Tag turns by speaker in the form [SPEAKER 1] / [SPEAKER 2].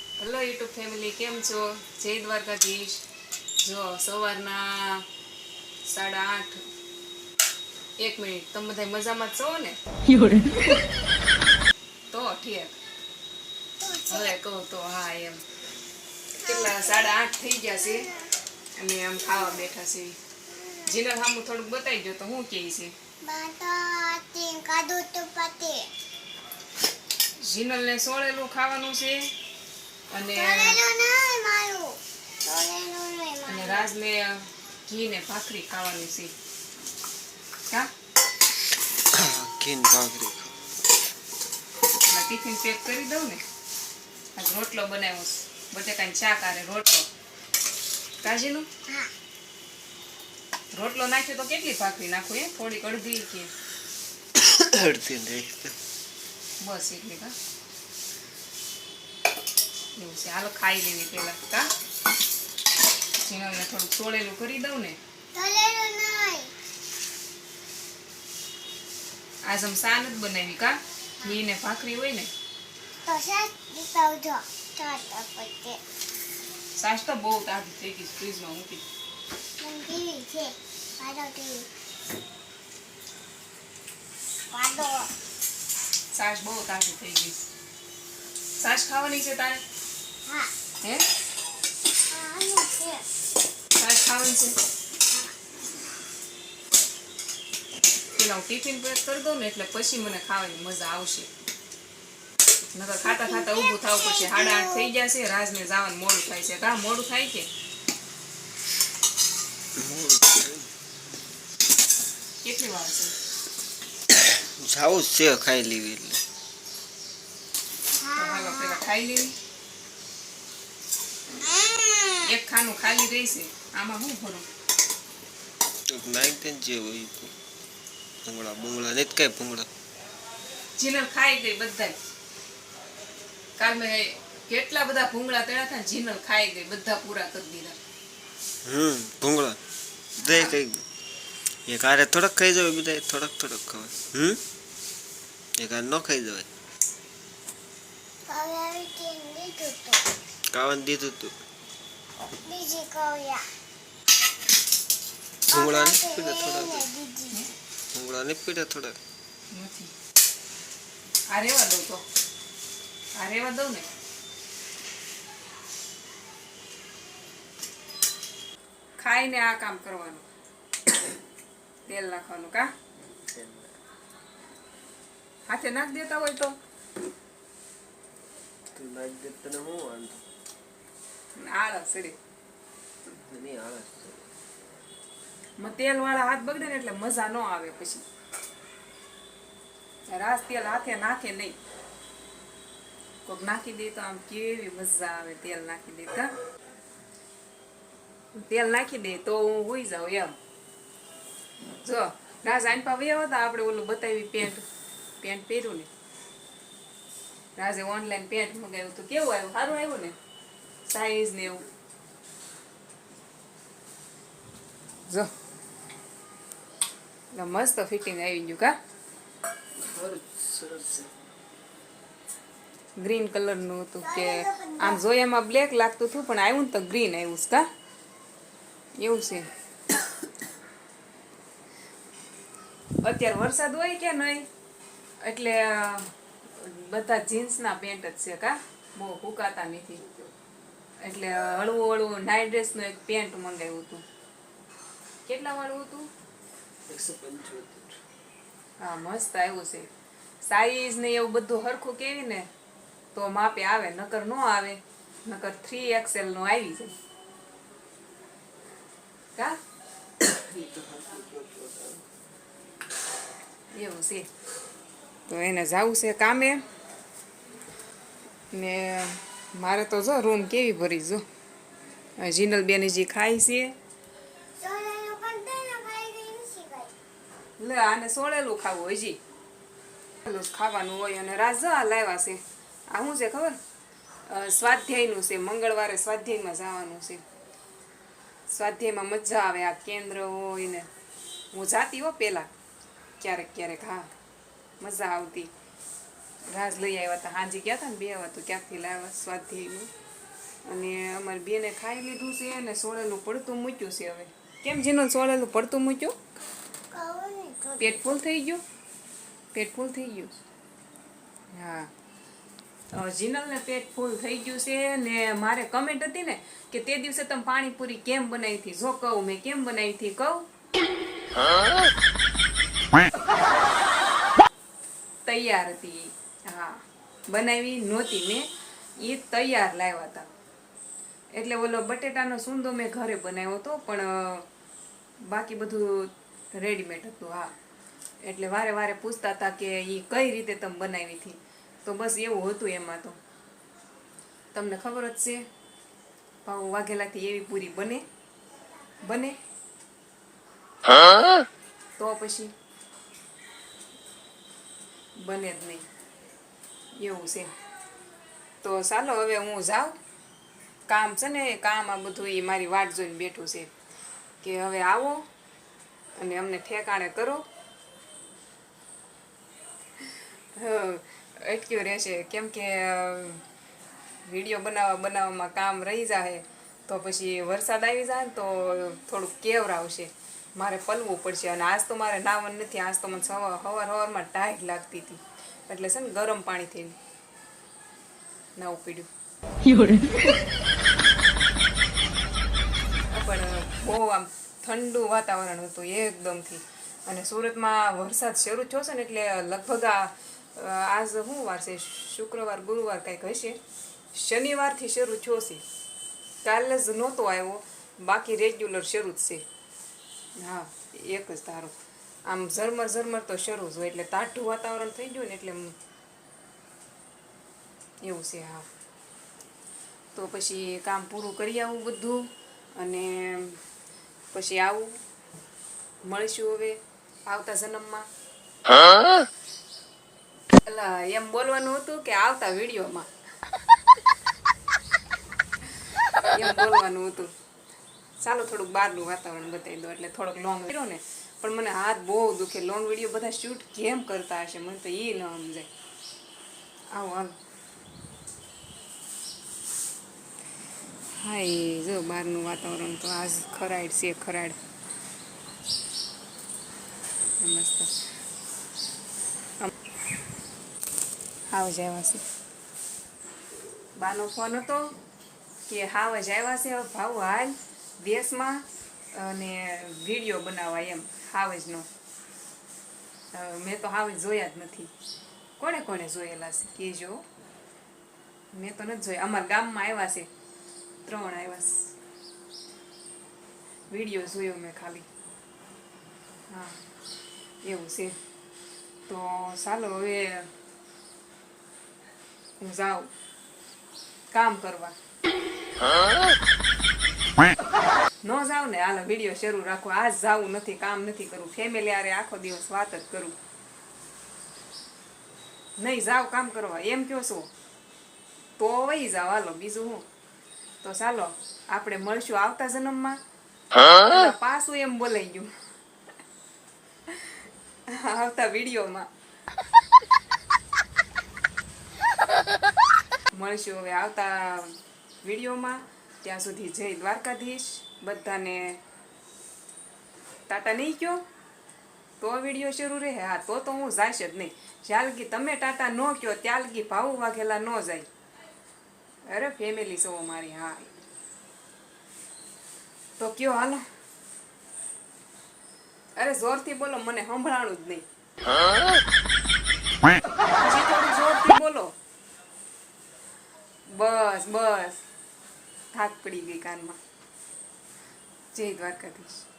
[SPEAKER 1] Hello YouTube family કેમ છો? જય દ્વારકાધીશ. જો સવારના સાડા આઠ. એક મિનિટ. તમે બધા મજામાં છો ને? તો ઠીક. હવે કહું તો હા એમ. કેટલા? સાડા આઠ થઈ ગયા છે. અને આમ ખાવા બેઠા છે. જીનર સામું થોડુંક બતાવી દો તો હું કહે છે? જીનલને સોળેલું ખાવાનું છે. અને અને
[SPEAKER 2] રાજ
[SPEAKER 1] મેં ઘી ને ભાખરી ખાવાની છે. કા?
[SPEAKER 3] ઘીન ભાખરી
[SPEAKER 1] ટિફિન પેક કરી દઉં ને. આજ રોટલો બનાવ્યો છે. બટેકાની ચા આરે રોટલો. કાજીનું. રોટલો નાખ્યો તો કેટલી ભાખરી નાખું એ થોડીક અડધી કે?
[SPEAKER 3] અડધી નહીં
[SPEAKER 1] બસ એટલી કા. એવું છે હાલો ખાઈ લેવી પેલા કા જીનલને થોડુંક તોળેલું કરી દઉં ને. આજ આમ સાન જ બનાવી કા ઘી ને ભાખરી હોય ને. સાસ તો બહુ તાજી થઈ ગઈ ફ્રીજમાં મૂકી.
[SPEAKER 2] Pado.
[SPEAKER 1] સાસ બહુ તાજી થઈ ગઈ સાસ ખાવાની છે તારે. હે? સાસ ખાવાની છે? પેલા હું ટિફિન પેક કરી દઉં ને એટલે પછી મને ખાવાની મજા આવશે. નકર ખાતા ખાતા ઊભું થવું પડશે. સાડા આઠ થઈ ગયા છે રાજને જવાનું મોડું થાય છે. કા મોડું થાય કે? કેટલી વાર છે?
[SPEAKER 3] જાવું છે ખાઈ લેવી એટલે.
[SPEAKER 1] ખાઈ લેવી. એક ખાનું ખાલી રહેશે. આમાં શું ભરું?
[SPEAKER 3] નાઈન ને જે હોય ભૂંગળા ભૂંગળા નહીં કઈ ભૂંગળા.
[SPEAKER 1] જીનલ ખાઈ ગઈ બધા કાલ મેં કેટલા બધા ભૂંગળા તળ્યા હતા જીનલ ખાઈ ગઈ બધા પૂરા કરી દીધા.
[SPEAKER 3] હમ ભૂંગળા. દે કઈ એક આરે થોડક ખાઈ જવાય બધા થોડક થોડક ખવાય. હમ? એક આરે ન ખાઈ જવાય. કાવન દીધું તું.
[SPEAKER 2] Biji કોયા
[SPEAKER 3] ભૂંગળા
[SPEAKER 2] Pagalitin
[SPEAKER 3] નથી પીડા થોડાક
[SPEAKER 2] biji.
[SPEAKER 3] ભૂંગળા નથી પીડા થોડાક
[SPEAKER 1] નથી આ રેવા દઉં તો આ રેવા દઉં ને ખાઈને આ કામ કરવાનું. તેલ નાખવાનું કા? હાથે નાખ દેતા હોય તો.
[SPEAKER 3] નાખ દેતા હું વાંધો?
[SPEAKER 1] આળસ
[SPEAKER 3] આળસ
[SPEAKER 1] તેલ વાળા હાથ બગડે ને એટલે મજા ન આવે પછી. રાસ તેલ હાથે નાખે નહીં. કોક નાખી દે તો આમ કેવી મજા આવે તેલ નાખી દે કા? તેલ નાખી દે તો હું હોઈ જાઉં એમ. જો રાજ આઈન પા વયા હતા આપણે ઓલું બતાવી પેન્ટ. પેન્ટ પહેર્યું ને. રાજે ઓનલાઈન પેન્ટ મગાવ્યું. તો કેવું આવ્યું? સારું આવ્યું ને? સાઈઝ ને એવું જો મસ્ત ફિટિંગ આવી ગયું કા ગ્રીન કલરનું હતું કે આમ જોયામાં બ્લેક લાગતું હતું, પણ આવ્યું ને તો ગ્રીન આવ્યું છે, કા? એવું છે. અત્યારે વરસાદ હોય કે નહીં? એટલે બધા જીન્સના પેન્ટ જ છે, કા? બહુ ફૂકાતા નથી. એટલે હળવું હળવું નાઇટ ડ્રેસનું એક પેન્ટ મંગાવ્યું હતું. કેટલા વાળું હતું?
[SPEAKER 3] એકસો પંચોતેર.
[SPEAKER 1] હા મસ્ત આવ્યું છે. સાઈઝ ને એવું બધું હરખું કેવી ને તો માપે આવે નકર નો આવે નકર થ્રી એક્સેલનું આવી જાય. કા? એવું છે. તો એને જવું છે કામે ને મારે તો જો રૂમ કેવી ભરી જો. જીનલ બેન જે ખાય છે. લે આને સોળેલું ખાવું હજી જી. જ ખાવાનું હોય અને રાજા લાવ્યા છે. આ શું છે ખબર? સ્વાધ્યાયનું છે મંગળવારે સ્વાધ્યાયમાં જવાનું છે. સ્વાધ્યાયમાં મજા આવે આ કેન્દ્ર હોય ને. હું જાતી હો પહેલાં ક્યારેક ક્યારેક હા. મજા આવતી. રાજ લઈ આવ્યા હતા. હાંજી ગયા હતા ને બે તો ક્યાંકથી લાવ્યા? સ્વાધ્યાયનું અને અમારી બેને ખાઈ લીધું છે અને સોળેલું પડતું મૂક્યું છે હવે. કેમ જેનું સોળેલું પડતું મૂક્યું? પેટ ફૂલ થઈ ગયું? પેટ ફૂલ થઈ ગયું? હા. જીનલને પેટ ફૂલ થઈ ગયું છે ને મારે કમેન્ટ હતી ને કે તે દિવસે તમે પાણીપુરી કેમ બનાવી હતી? જો કહું મેં કેમ બનાવી હતી? કહું. તૈયાર હતી. હા બનાવી નહોતી. મેં એ તૈયાર લાવ્યા હતા. એટલે ઓલો બટેટાનો સૂંદો મેં ઘરે બનાવ્યો હતો પણ બાકી બધું રેડીમેડ હતું હા. એટલે વારે વારે પૂછતા હતા કે એ કઈ રીતે તમે બનાવી હતી. તો બસ એવું હતું એમાં તો. તમને ખબર જ છે ભાવ વાઘેલાથી એવી પૂરી બને બને. તો પછી બને જ નહીં. એવું છે. તો ચાલો હવે હું જાઉં. કામ છે ને, કામ આ બધું એ મારી વાટ જોઈને બેઠું છે. કે હવે આવો અને અમને ઠેકાણે કરો. અટક્યું રહેશે. કેમ કે વીડિયો બનાવવા, બનાવવામાં કામ રહી જાય તો પછી વરસાદ આવી જાય ને તો થોડુંક કેવરાવશે મારે પલવું પડશે. અને આજ તો મારે નાવાનું નથી. આજ તો મને સવાર સવાર સવારમાં ટાઈટ લાગતી હતી. એટલે છે ને ગરમ પાણીથી નવું પીડ્યું પણ બહુ આમ ઠંડુ વાતાવરણ હતું એકદમથી. અને સુરતમાં વરસાદ શરૂ થયો છે ને એટલે લગભગ આ આજ શું વાર છે? શુક્રવાર ગુરુવાર કંઈક હશે. શનિવારથી શરૂ થયો છે. કાલે જ નહોતો આવ્યો. બાકી રેગ્યુલર શરૂ જ છે. હા એક જ તારો આમ ઝરમર ઝરમર તો શરૂ જ એટલે તાઠું વાતાવરણ થઈ ગયું ને એટલે એવું છે હા. તો પછી કામ પૂરું કરી આવું બધું અને પછી આવું. મળીશું હવે આવતા જન્મમાં. અલા, એમ બોલવાનું હતું કે આવતા વિડીયોમાં. એમ બોલવાનું હતું. ચાલો થોડુંક બહારનું વાતાવરણ બતાવી દો એટલે થોડોક લોંગ કર્યો ને. પણ મને હાથ બહુ દુખે. લોંગ વીડિયો બધા શૂટ કેમ કરતા હશે? મને તો એ ન સમજાય. આવો હાલ હા જો બહારનું વાતાવરણ તો આજ ખરાડ છે, ખરાડ. મસ્ત. આમ. હાવ જ આવ્યા છે. બાનો ફોન હતો કે હાવ જ આવ્યા છે? હવે ભાવ હાલ. દેશમાં અને વીડિયો બનાવવા એમ, હાવેજનો. મેં તો હાવેજ જોયા જ નથી. કોણે કોણે જોયેલા છે, કહેજો. મેં તો નથી જોયા. અમારા ગામમાં આવ્યા છે, ત્રણ આવ્યા છે. વીડિયો જોયો મેં ખાલી. હા, એવું છે. તો ચાલો હવે હું જાઉં. કામ કરવા. ન જાવ ને, હાલો વીડિયો શરૂ રાખો. આજ જાવું નથી, કામ નથી કરવું ફેમિલી આરે આખો દિવસ વાત જ કરું. નહીં જાવ કામ કરવા. એમ કયો છો? તો વહી જાવ હાલો, બીજું હું? તો ચાલો, આપણે મળશું આવતા જન્મમાં. પાછું એમ બોલાઈ ગયું. આવતા વિડીયોમાં. મળશું હવે આવતા વિડીયોમાં. ત્યાં સુધી જય દ્વારકાધીશ. બધાને ટાટા નહીં કયો તો વીડિયો શરૂ રહે. હા તો તો હું જાઈશ જ નહીં. જ્યાલગી તમે ટાટા ન કયો ત્યાલગી ભાવ વાઘેલા ન જાય. અરે ફેમિલી છો મારી હા. તો કયો હાલો. અરે જોરથી બોલો મને સંભળાણું જ નહીં. થોડું જોરથી બોલો. બસ બસ. થાક પડી ગઈ કાનમાં. જય દ્વારકાધીશ.